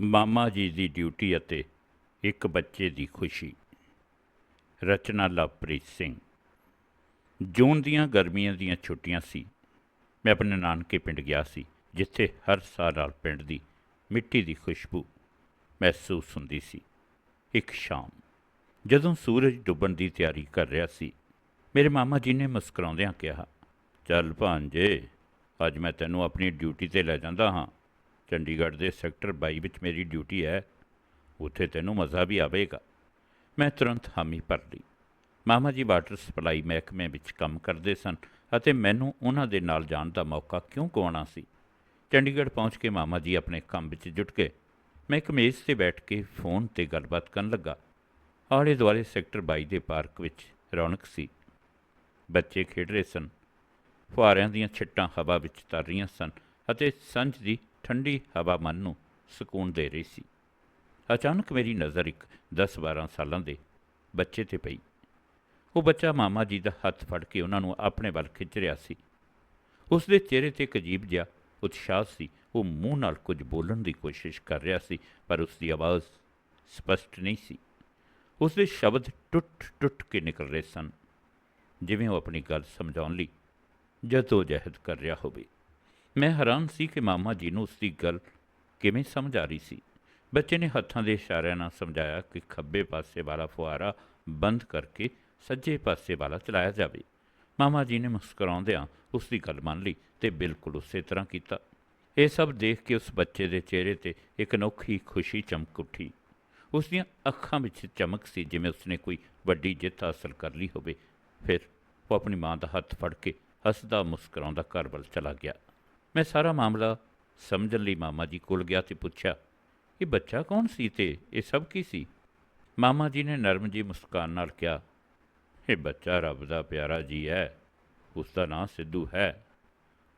ਮਾਮਾ ਜੀ ਦੀ ਡਿਊਟੀ ਅਤੇ ਇੱਕ ਬੱਚੇ ਦੀ ਖੁਸ਼ੀ। ਰਚਨਾ ਲਵਪ੍ਰੀਤ ਸਿੰਘ। ਜੂਨ ਦੀਆਂ ਗਰਮੀਆਂ ਦੀਆਂ ਛੁੱਟੀਆਂ ਸੀ। ਮੈਂ ਆਪਣੇ ਨਾਨਕੇ ਪਿੰਡ ਗਿਆ ਸੀ, ਜਿੱਥੇ ਹਰ ਸਾਲ ਨਾਲ ਪਿੰਡ ਦੀ ਮਿੱਟੀ ਦੀ ਖੁਸ਼ਬੂ ਮਹਿਸੂਸ ਹੁੰਦੀ ਸੀ। ਇੱਕ ਸ਼ਾਮ, ਜਦੋਂ ਸੂਰਜ ਡੁੱਬਣ ਦੀ ਤਿਆਰੀ ਕਰ ਰਿਹਾ ਸੀ, ਮੇਰੇ ਮਾਮਾ ਜੀ ਨੇ ਮੁਸਕਰਾਉਂਦਿਆਂ ਕਿਹਾ, ਚੱਲ ਭਾਂਜੇ ਅੱਜ ਮੈਂ ਤੈਨੂੰ ਆਪਣੀ ਡਿਊਟੀ ਤੇ ਲੈ ਜਾਂਦਾ ਹਾਂ। ਚੰਡੀਗੜ੍ਹ ਦੇ ਸੈਕਟਰ 22 ਵਿੱਚ ਮੇਰੀ ਡਿਊਟੀ ਹੈ, ਉੱਥੇ ਤੈਨੂੰ ਮਜ਼ਾ ਵੀ ਆਵੇਗਾ। ਮੈਂ ਤੁਰੰਤ ਹਾਮੀ ਭਰ ਲਈ। ਮਾਮਾ ਜੀ ਵਾਟਰ ਸਪਲਾਈ ਮਹਿਕਮੇ ਵਿੱਚ ਕੰਮ ਕਰਦੇ ਸਨ ਅਤੇ ਮੈਨੂੰ ਉਹਨਾਂ ਦੇ ਨਾਲ ਜਾਣ ਦਾ ਮੌਕਾ ਕਿਉਂ ਗਵਾਉਣਾ ਸੀ? ਚੰਡੀਗੜ੍ਹ ਪਹੁੰਚ ਕੇ ਮਾਮਾ ਜੀ ਆਪਣੇ ਕੰਮ ਵਿੱਚ ਜੁਟ ਗਏ। ਮੈਂ ਇੱਕ ਮੇਜ਼ ਤੇ ਬੈਠ ਕੇ ਫੋਨ ਤੇ ਗੱਲਬਾਤ ਕਰਨ ਲੱਗਾ। ਆਲੇ ਦੁਆਲੇ ਸੈਕਟਰ 22 ਦੇ ਪਾਰਕ ਵਿੱਚ ਰੌਣਕ ਸੀ। ਬੱਚੇ ਖੇਡ ਰਹੇ ਸਨ। ਫੁਹਾਰਿਆਂ ਦੀਆਂ ਛਿੱਟਾਂ ਹਵਾ ਵਿੱਚ ਤਰ ਰਹੀਆਂ ਸਨ। ਅਤੇ ਸੰਝ ਦੀ ਠੰਡੀ ਹਵਾ ਮਨ ਨੂੰ ਸਕੂਨ ਦੇ ਰਹੀ ਸੀ। ਅਚਾਨਕ ਮੇਰੀ ਨਜ਼ਰ ਇੱਕ 10-12 ਸਾਲਾਂ ਦੇ ਬੱਚੇ ਤੇ ਪਈ। ਉਹ ਬੱਚਾ ਮਾਮਾ ਜੀ ਦਾ ਹੱਥ ਫੜ ਕੇ ਉਹਨਾਂ ਨੂੰ ਆਪਣੇ ਵੱਲ ਖਿੱਚ ਰਿਹਾ ਸੀ। ਉਸ ਦੇ ਚਿਹਰੇ ਤੇ ਇੱਕ ਅਜੀਬ ਜਿਹਾ ਉਤਸ਼ਾਹ ਸੀ। ਉਹ ਮੂੰਹ ਨਾਲ ਕੁਝ ਬੋਲਣ ਦੀ ਕੋਸ਼ਿਸ਼ ਕਰ ਰਿਹਾ ਸੀ, ਪਰ ਉਸ ਦੀ ਆਵਾਜ਼ ਸਪਸ਼ਟ ਨਹੀਂ ਸੀ। ਉਸ ਦੇ ਸ਼ਬਦ ਟੁੱਟ-ਟੁੱਟ ਕੇ ਨਿਕਲ ਰਹੇ ਸਨ, ਜਿਵੇਂ ਉਹ ਆਪਣੀ ਗੱਲ ਸਮਝਾਉਣ ਲਈ ਜਦੋ ਜਹਿਦ ਕਰ ਰਿਹਾ ਹੋਵੇ। ਮੈਂ ਹੈਰਾਨ ਸੀ ਕਿ ਮਾਮਾ ਜੀ ਨੂੰ ਉਸ ਦੀ ਗੱਲ ਕਿਵੇਂ ਸਮਝ ਆ ਰਹੀ ਸੀ। ਬੱਚੇ ਨੇ ਹੱਥਾਂ ਦੇ ਇਸ਼ਾਰਿਆਂ ਨਾਲ ਸਮਝਾਇਆ ਕਿ ਖੱਬੇ ਪਾਸੇ ਵਾਲਾ ਫੁਆਰਾ ਬੰਦ ਕਰਕੇ ਸੱਜੇ ਪਾਸੇ ਵਾਲਾ ਚਲਾਇਆ ਜਾਵੇ। ਮਾਮਾ ਜੀ ਨੇ ਮੁਸਕਰਾਉਂਦਿਆਂ ਉਸ ਦੀ ਗੱਲ ਮੰਨ ਲਈ ਤੇ ਬਿਲਕੁਲ ਉਸੇ ਤਰ੍ਹਾਂ ਕੀਤਾ। ਇਹ ਸਭ ਦੇਖ ਕੇ ਉਸ ਬੱਚੇ ਦੇ ਚਿਹਰੇ ਤੇ ਇੱਕ ਅਨੋਖੀ ਖੁਸ਼ੀ ਚਮਕ ਉੱਠੀ। ਉਸ ਦੀਆਂ ਅੱਖਾਂ ਵਿੱਚ ਚਮਕ ਸੀ ਜਿਵੇਂ ਉਸਨੇ ਕੋਈ ਵੱਡੀ ਜਿੱਤ ਹਾਸਲ ਕਰ ਲਈ ਹੋਵੇ। ਫਿਰ ਉਹ ਆਪਣੀ ਮਾਂ ਦਾ ਹੱਥ ਫੜ ਕੇ ਹੱਸਦਾ ਮੁਸਕਰਾਉਂਦਾ ਘਰ ਵੱਲ ਚਲਾ ਗਿਆ। ਮੈਂ ਸਾਰਾ ਮਾਮਲਾ ਸਮਝਣ ਲਈ ਮਾਮਾ ਜੀ ਕੋਲ ਗਿਆ ਤੇ ਪੁੱਛਿਆ, ਇਹ ਬੱਚਾ ਕੌਣ ਸੀ ਤੇ ਇਹ ਸਭ ਕੀ ਸੀ? ਮਾਮਾ ਜੀ ਨੇ ਨਰਮ ਜੀ ਮੁਸਕਾਨ ਨਾਲ ਕਿਹਾ, ਇਹ ਬੱਚਾ ਰੱਬ ਦਾ ਪਿਆਰਾ ਜੀ ਹੈ, ਉਸ ਦਾ ਨਾਂ ਸਿੱਧੂ ਹੈ।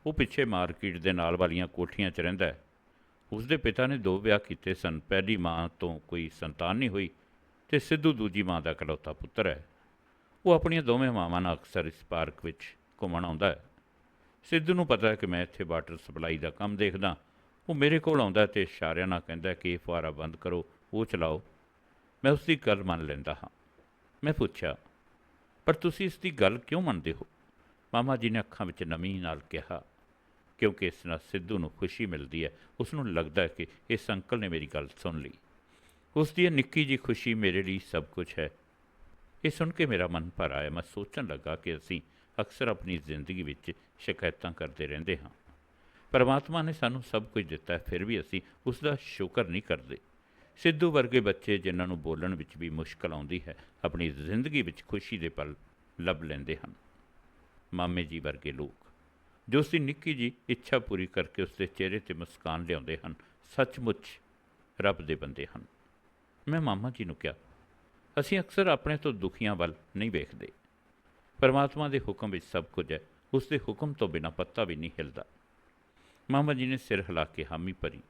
ਉਹ ਪਿੱਛੇ ਮਾਰਕੀਟ ਦੇ ਨਾਲ ਵਾਲੀਆਂ ਕੋਠੀਆਂ 'ਚ ਰਹਿੰਦਾ ਹੈ। ਉਸ ਦੇ ਪਿਤਾ ਨੇ ਦੋ ਵਿਆਹ ਕੀਤੇ ਸਨ, ਪਹਿਲੀ ਮਾਂ ਤੋਂ ਕੋਈ ਸੰਤਾਨ ਨਹੀਂ ਹੋਈ ਤੇ ਸਿੱਧੂ ਦੂਜੀ ਮਾਂ ਦਾ ਇਕਲੌਤਾ ਪੁੱਤਰ ਹੈ। ਉਹ ਆਪਣੀਆਂ ਦੋਵੇਂ ਮਾਵਾਂ ਨਾਲ ਅਕਸਰ ਇਸ ਪਾਰਕ ਵਿੱਚ ਘੁੰਮਣ ਆਉਂਦਾ ਹੈ। ਸਿੱਧੂ ਨੂੰ ਪਤਾ ਹੈ ਕਿ ਮੈਂ ਇੱਥੇ ਵਾਟਰ ਸਪਲਾਈ ਦਾ ਕੰਮ ਦੇਖਦਾ ਉਹ ਮੇਰੇ ਕੋਲ ਆਉਂਦਾ ਤੇ ਇਸ਼ਾਰਿਆਂ ਨਾਲ ਕਹਿੰਦਾ ਕਿ ਇਹ ਫੁਆਰਾ ਬੰਦ ਕਰੋ, ਉਹ ਚਲਾਓ। ਮੈਂ ਉਸ ਦੀ ਗੱਲ ਮੰਨ ਲੈਂਦਾ ਹਾਂ। ਮੈਂ ਪੁੱਛਿਆ, ਪਰ ਤੁਸੀਂ ਇਸ ਦੀ ਗੱਲ ਕਿਉਂ ਮੰਨਦੇ ਹੋ? ਮਾਮਾ ਜੀ ਨੇ ਅੱਖਾਂ ਵਿੱਚ ਨਮੀ ਨਾਲ ਕਿਹਾ, ਕਿਉਂਕਿ ਇਸ ਨਾਲ ਸਿੱਧੂ ਨੂੰ ਖੁਸ਼ੀ ਮਿਲਦੀ ਹੈ। ਉਸ ਨੂੰ ਲੱਗਦਾ ਹੈ ਕਿ ਇਸ ਅੰਕਲ ਨੇ ਮੇਰੀ ਗੱਲ ਸੁਣ ਲਈ। ਉਸ ਦੀ ਇਹ ਨਿੱਕੀ ਜੀ ਖੁਸ਼ੀ ਮੇਰੇ ਲਈ ਸਭ ਕੁਝ ਹੈ। ਇਹ ਸੁਣ ਕੇ ਮੇਰਾ ਮਨ ਭਰ ਆਇਆ। ਮੈਂ ਸੋਚਣ ਲੱਗਾ ਕਿ ਅਸੀਂ ਅਕਸਰ ਆਪਣੀ ਜ਼ਿੰਦਗੀ ਵਿੱਚ ਸ਼ਿਕਾਇਤਾਂ ਕਰਦੇ ਰਹਿੰਦੇ ਹਾਂ। ਪਰਮਾਤਮਾ ਨੇ ਸਾਨੂੰ ਸਭ ਕੁਝ ਦਿੱਤਾ ਹੈ, ਫਿਰ ਵੀ ਅਸੀਂ ਉਸ ਦਾ ਸ਼ੁਕਰ ਨਹੀਂ ਕਰਦੇ। ਸਿੱਧੂ ਵਰਗੇ ਬੱਚੇ ਜਿਨ੍ਹਾਂ ਨੂੰ ਬੋਲਣ ਵਿੱਚ ਵੀ ਮੁਸ਼ਕਲ ਆਉਂਦੀ ਹੈ, ਆਪਣੀ ਜ਼ਿੰਦਗੀ ਵਿੱਚ ਖੁਸ਼ੀ ਦੇ ਪਲ ਲੱਭ ਲੈਂਦੇ ਹਨ। ਮਾਮੇ ਜੀ ਵਰਗੇ ਲੋਕ, ਜੋ ਉਸ ਨਿੱਕੀ ਜੀ ਇੱਛਾ ਪੂਰੀ ਕਰਕੇ ਉਸ ਦੇ ਚਿਹਰੇ ਤੇ ਮੁਸਕਾਨ ਲਿਆਉਂਦੇ ਹਨ, ਸੱਚਮੁੱਚ ਰੱਬ ਦੇ ਬੰਦੇ ਹਨ। ਮੈਂ ਮਾਮਾ ਜੀ ਨੂੰ ਕਿਹਾ, ਅਸੀਂ ਅਕਸਰ ਆਪਣੇ ਤੋਂ ਦੁਖੀਆਂ ਵੱਲ ਨਹੀਂ ਵੇਖਦੇ। ਪਰਮਾਤਮਾ ਦੇ ਹੁਕਮ ਵਿੱਚ ਸਭ ਕੁਝ ਹੈ। ਉਸ ਦੇ ਹੁਕਮ ਤੋਂ ਬਿਨਾਂ ਪੱਤਾ ਵੀ ਨਹੀਂ ਹਿਲਦਾ। ਮਾਮਾ ਜੀ ਨੇ ਸਿਰ ਹਿਲਾ ਕੇ ਹਾਮੀ ਭਰੀ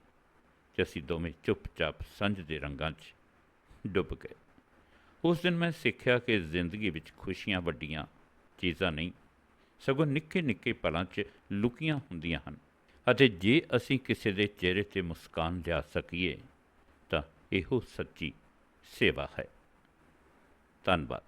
ਤੇ ਅਸੀਂ ਦੋਵੇਂ ਚੁੱਪਚਾਪ ਸੰਝ ਦੇ ਰੰਗਾਂ 'ਚ ਡੁੱਬ ਗਏ। ਉਸ ਦਿਨ ਮੈਂ ਸਿੱਖਿਆ ਕਿ ਜ਼ਿੰਦਗੀ ਵਿੱਚ ਖੁਸ਼ੀਆਂ ਵੱਡੀਆਂ ਚੀਜ਼ਾਂ ਨਹੀਂ, ਸਗੋਂ ਨਿੱਕੇ ਨਿੱਕੇ ਪਲਾਂ 'ਚ ਲੁਕੀਆਂ ਹੁੰਦੀਆਂ ਹਨ। ਅਤੇ ਜੇ ਅਸੀਂ ਕਿਸੇ ਦੇ ਚਿਹਰੇ ਤੇ ਮੁਸਕਾਨ ਲਿਆ ਸਕੀਏ, ਤਾਂ ਇਹੋ ਸੱਚੀ ਸੇਵਾ ਹੈ। ਧੰਨਵਾਦ।